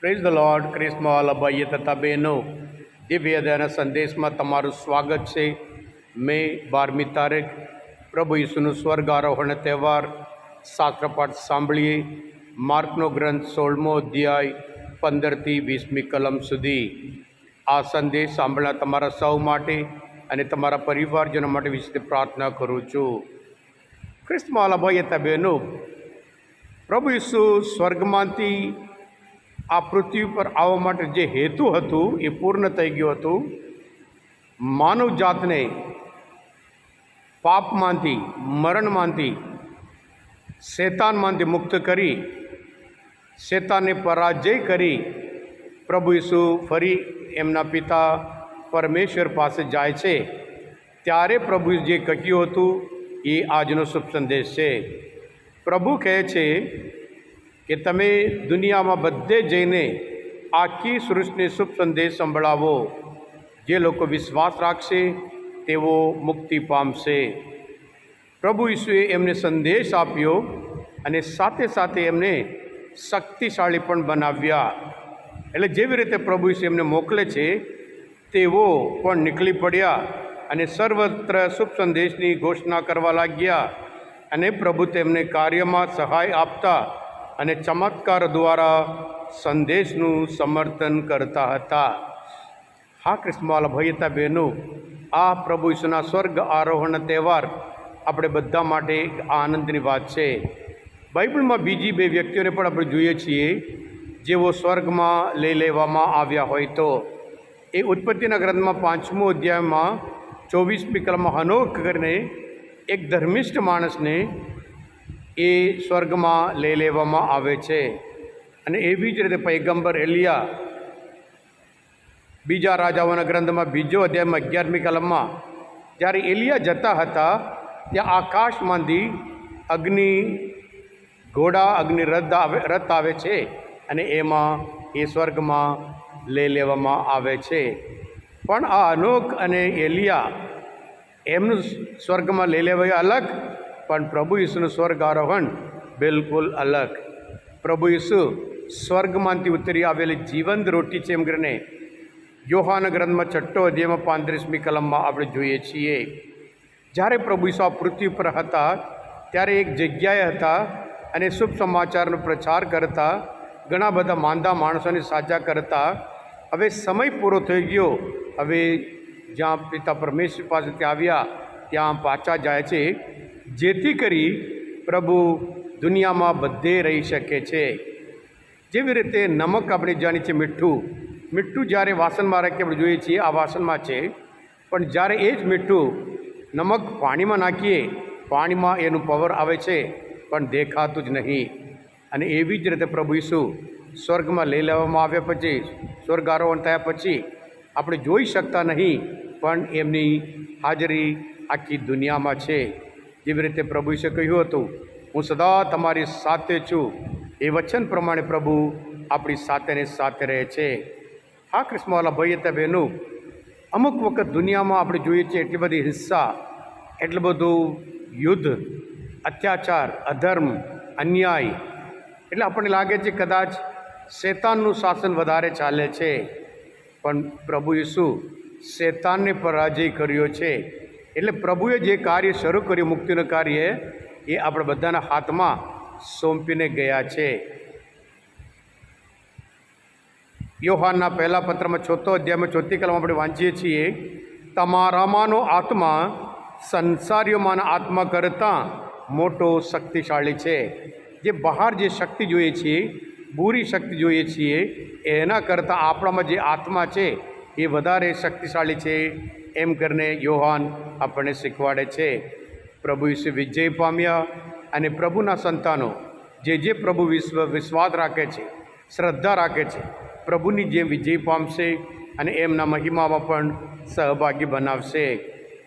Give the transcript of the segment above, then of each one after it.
Praise the lord ક્રિસ્મોલ ભાઈએ તથા બહેનો દિવ્ય દયાના સંદેશમાં તમારું સ્વાગત છે. મે બારમી તારીખ પ્રભુ ઈસુનું સ્વર્ગ આરોહણ તહેવાર શાસ્ત્રપાઠ સાંભળીએ. માર્કનો ગ્રંથ સોળમો અધ્યાય પંદરથી વીસમી કલમ સુધી. આ સંદેશ સાંભળનાર તમારા સૌ માટે અને તમારા પરિવારજનો માટે વિશે પ્રાર્થના કરું છું. ખ્રિસ્તમાલા ભાઈ હતા બહેનો પ્રભુ ઈસુ સ્વર્ગમાંથી આ પૃથ્વી પર આવવા માટે જે હેતુ હતું એ પૂર્ણ થઈ ગયું હતું. માનવ જાતને પાપમાંથી, મરણમાંથી, શેતાનમાંથી મુક્ત કરી, શેતાનને પરાજય કરી પ્રભુ ઈસુ ફરી એમના પિતા પરમેશ્વર પાસે જાય છે. ત્યારે પ્રભુ જે કહ્યું હતું, એ આજનો શુભ સંદેશ છે. પ્રભુ કહે છે કે તમે દુનિયામાં બધે જઈને આખી સૃષ્ટિને શુભ સંદેશ સંભળાવો. જે લોકો વિશ્વાસ રાખશે, તેઓ મુક્તિ પામશે. પ્રભુ ઈસુએ એમને સંદેશ આપ્યો અને સાથે સાથે એમને શક્તિશાળી પણ બનાવ્યા. એટલે જેવી રીતે પ્રભુ ઈસુ એમને મોકલે છે, તેઓ પણ નીકળી પડ્યા અને સર્વત્ર શુભ સંદેશની ઘોષણા કરવા લાગ્યા અને પ્રભુ તેમને કાર્યમાં સહાય આપતા અને ચમત્કાર દ્વારા સંદેશનું સમર્થન કરતા હતા. હા કૃષ્ણવાલ ભયતા બહેનો આ પ્રભુ ઈસુના સ્વર્ગ આરોહણ તહેવાર આપણે બધા માટે એક આનંદની વાત છે. બાઇબલમાં બીજી બે વ્યક્તિઓને પણ આપણે જોઈએ છીએ, જેઓ સ્વર્ગમાં લઈ લેવામાં આવ્યા હોય તો. એ ઉત્પત્તિના ગ્રંથમાં પાંચમો અધ્યાયમાં ચોવીસમી કલમમાં હનોક કરીને એક ધર્મિષ્ઠ માણસને એ સ્વર્ગમાં લઈ લેવામાં આવે છે. અને એવી જ રીતે પૈગંબર, એલિયા બીજા રાજાઓના ગ્રંથમાં બીજો અધ્યાયમાં અગિયારમી કલમમાં જ્યારે એલિયા જતા હતા, ત્યાં આકાશમાંથી અગ્નિ ઘોડા, અગ્નિ રથ આવે રથ આવે છે અને એમાં એ સ્વર્ગમાં લઈ લેવામાં આવે છે. પણ આ અનોખ અને એલિયા એમનું સ્વર્ગમાં લઈ લેવાય અલગ પણ પ્રભુ ઈસુનું સ્વર્ગ આરોહણ બિલકુલ અલગ. પ્રભુ ઈસુ સ્વર્ગમાંથી ઉતરી આવેલી જીવંત રોટી છે એમ કરીને યોહાન ગ્રંથમાં છઠ્ઠો અધ્યાયમાં પાંત્રીસમી કલમમાં આપણે જોઈએ છીએ. જ્યારે પ્રભુ ઈસુ આ પૃથ્વી પર હતા, ત્યારે એક જગ્યાએ હતા અને શુભ સમાચારનો પ્રચાર કરતા, ઘણા બધા માંદા માણસોને સાજા કરતા, હવે સમય પૂરો થઈ ગયો. હવે જ્યાં પિતા પરમેશ્વર ત્યાં આવ્યા, ત્યાં પાછા જાય છે. જેથી કરી પ્રભુ દુનિયામાં બધે રહી શકે છે. જેવી રીતે નમક આપણે જાણીએ છીએ મીઠું. મીઠું જ્યારે વાસણમાં રાખીએ, આપણે જોઈએ છીએ આ વાસણમાં છે. પણ જ્યારે એ જ મીઠું નમક પાણીમાં નાખીએ, પાણીમાં એનું પાવર આવે છે, પણ દેખાતું જ નહીં. અને એવી જ રીતે પ્રભુ ઈસુ સ્વર્ગમાં લઈ લેવામાં આવ્યા પછી સ્વર્ગ આરોહણ થયા પછી આપણે જોઈ શકતા નહીં, પણ એમની હાજરી આખી દુનિયામાં છે. જેવી રીતે પ્રભુ ઈશે કહ્યું હતું, હું સદા તમારી સાથે છું. એ વચન પ્રમાણે પ્રભુ આપણી સાથે ને સાથે રહે છે. હા કૃષ્ણવાલા ભાઈ હતા બહેનું, અમુક વખત દુનિયામાં આપણે જોઈએ છીએ એટલી બધી હિંસા, એટલું બધું યુદ્ધ, અત્યાચાર, અધર્મ, અન્યાય, એટલે આપણને લાગે છે કદાચ શેતાનનું શાસન વધારે ચાલે છે. પણ પ્રભુ ઈસુ શેતાનને પરાજય કર્યો છે. એટલે પ્રભુએ જે કાર્ય શરૂ કર્યું, મુક્તિનું કાર્ય, એ આપણે બધાના હાથમાં સોંપીને ગયા છે. યોહાનના પહેલા પત્રમાં ચોથો અધ્યાયમાં ચોથી કલમ આપણે વાંચીએ છીએ, તમારામાંનો આત્મા સંસારીઓમાંના આત્મા કરતાં મોટો શક્તિશાળી છે. જે બહાર જે શક્તિ જોઈએ છીએ, બુરી શક્તિ જોઈએ છીએ, એના કરતાં આપણામાં જે આત્મા છે, એ વધારે શક્તિશાળી છે. એમ કરીને યોહાન આપણને શીખવાડે છે. પ્રભુ વિશે વિજય પામ્યા અને પ્રભુના સંતાનો, જે જે પ્રભુ વિશ્વ વિશ્વાસ રાખે છે, શ્રદ્ધા રાખે છે, પ્રભુની જેમ વિજય પામશે અને એમના મહિમામાં પણ સહભાગી બનાવશે.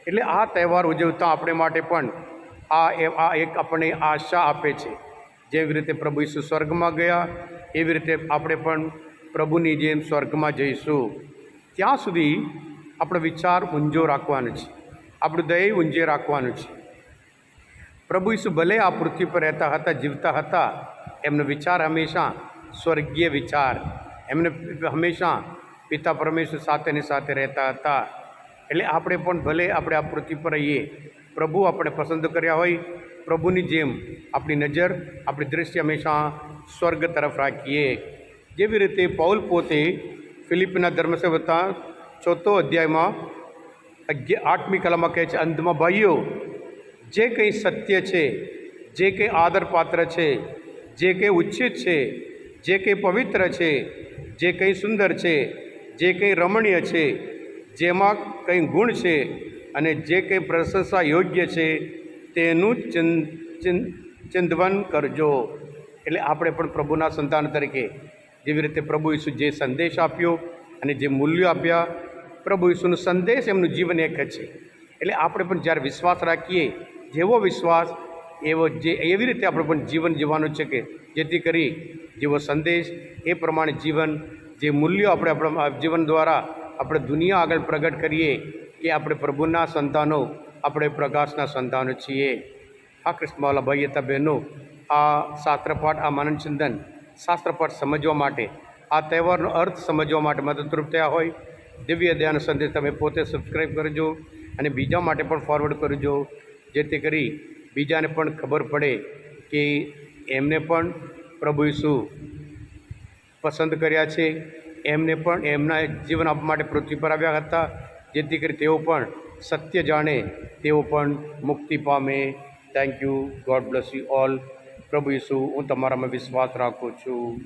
એટલે આ તહેવાર ઉજવતા આપણે માટે પણ આ આ એક આપણને આશા આપે છે. જેવી રીતે પ્રભુ ઈસુ સ્વર્ગમાં ગયા, એવી રીતે આપણે પણ પ્રભુની જેમ સ્વર્ગમાં જઈશું. ત્યાં સુધી આપણો વિચાર ઊંજો રાખવાનો છે. આપણું દય ઊંજે રાખવાનું છે. પ્રભુ ઈસુ ભલે આ પૃથ્વી પર રહેતા હતા, જીવતા હતા, એમનો વિચાર હંમેશા સ્વર્ગીય વિચાર. એમને હંમેશા પિતા પરમેશ્વર સાથેની સાથે રહેતા હતા. એટલે આપણે પણ ભલે આપણે આ પૃથ્વી પર રહીએ, પ્રભુ આપણે પસંદ કર્યા હોય, પ્રભુની જેમ આપણી નજર, આપણી દૃષ્ટિ હંમેશા સ્વર્ગ તરફ રાખીએ. જેવી રીતે પૌલ પોતે ફિલિપીના ધર્મસેવતા ચોથો અધ્યાયમાં અગિયાર આઠમી કલામાં કહે છે અંતમાં ભાઈઓ, જે કંઈ સત્ય છે, જે કંઈ આદરપાત્ર છે, જે કંઈ ઉચિત છે, જે કંઈ પવિત્ર છે, જે કંઈ સુંદર છે, જે કંઈ રમણીય છે, જેમાં કંઈ ગુણ છે અને જે કંઈ પ્રશંસા યોગ્ય છે, તેનું ચિં- ચિંતવન કરજો. એટલે આપણે પણ પ્રભુના સંતાન તરીકે જેવી રીતે પ્રભુ ઈસુ જે સંદેશ આપ્યો અને જે મૂલ્યો આપ્યા પ્રભુ ઈસુનો સંદેશ એમનું જીવન એક છે. એટલે આપણે પણ જ્યારે વિશ્વાસ રાખીએ, જેવો વિશ્વાસ, એવો જે, એવી રીતે આપણે પણ જીવન જીવવાનું છે કે જેથી કરી જેવો સંદેશ, એ પ્રમાણે જીવન, જે મૂલ્યો આપણે આપણા, જીવન દ્વારા આપણે દુનિયા આગળ પ્રગટ કરીએ કે આપણે પ્રભુના સંતાનો, આપણે પ્રકાશના સંતાનો છીએ. આ કૃષ્ણવાલા ભાઈએ તા બહેનો, આ શાસ્ત્રપાઠ, આ માનન ચિંતન શાસ્ત્રપાઠ સમજવા માટે, આ તહેવારનો અર્થ સમજવા માટે મદદરૂપ થયા હોય. દિવ્ય દયાનો સંદેશ તમે પોતે સબસ્ક્રાઈબ કરજો અને બીજા માટે પણ ફોરવર્ડ કરજો, જેથી કરી બીજાને પણ ખબર પડે કે એમને પણ પ્રભુ ઈસુ પસંદ કર્યા છે. એમને પણ એમના જીવન આપવા માટે પૃથ્વી પર આવ્યા હતા, જેથી કરી તેઓ પણ સત્ય જાણે, તેઓ પણ મુક્તિ પામે. Thank you God bless you all પ્રભુ ઈસુ, હું તમારામાં વિશ્વાસ રાખું છું.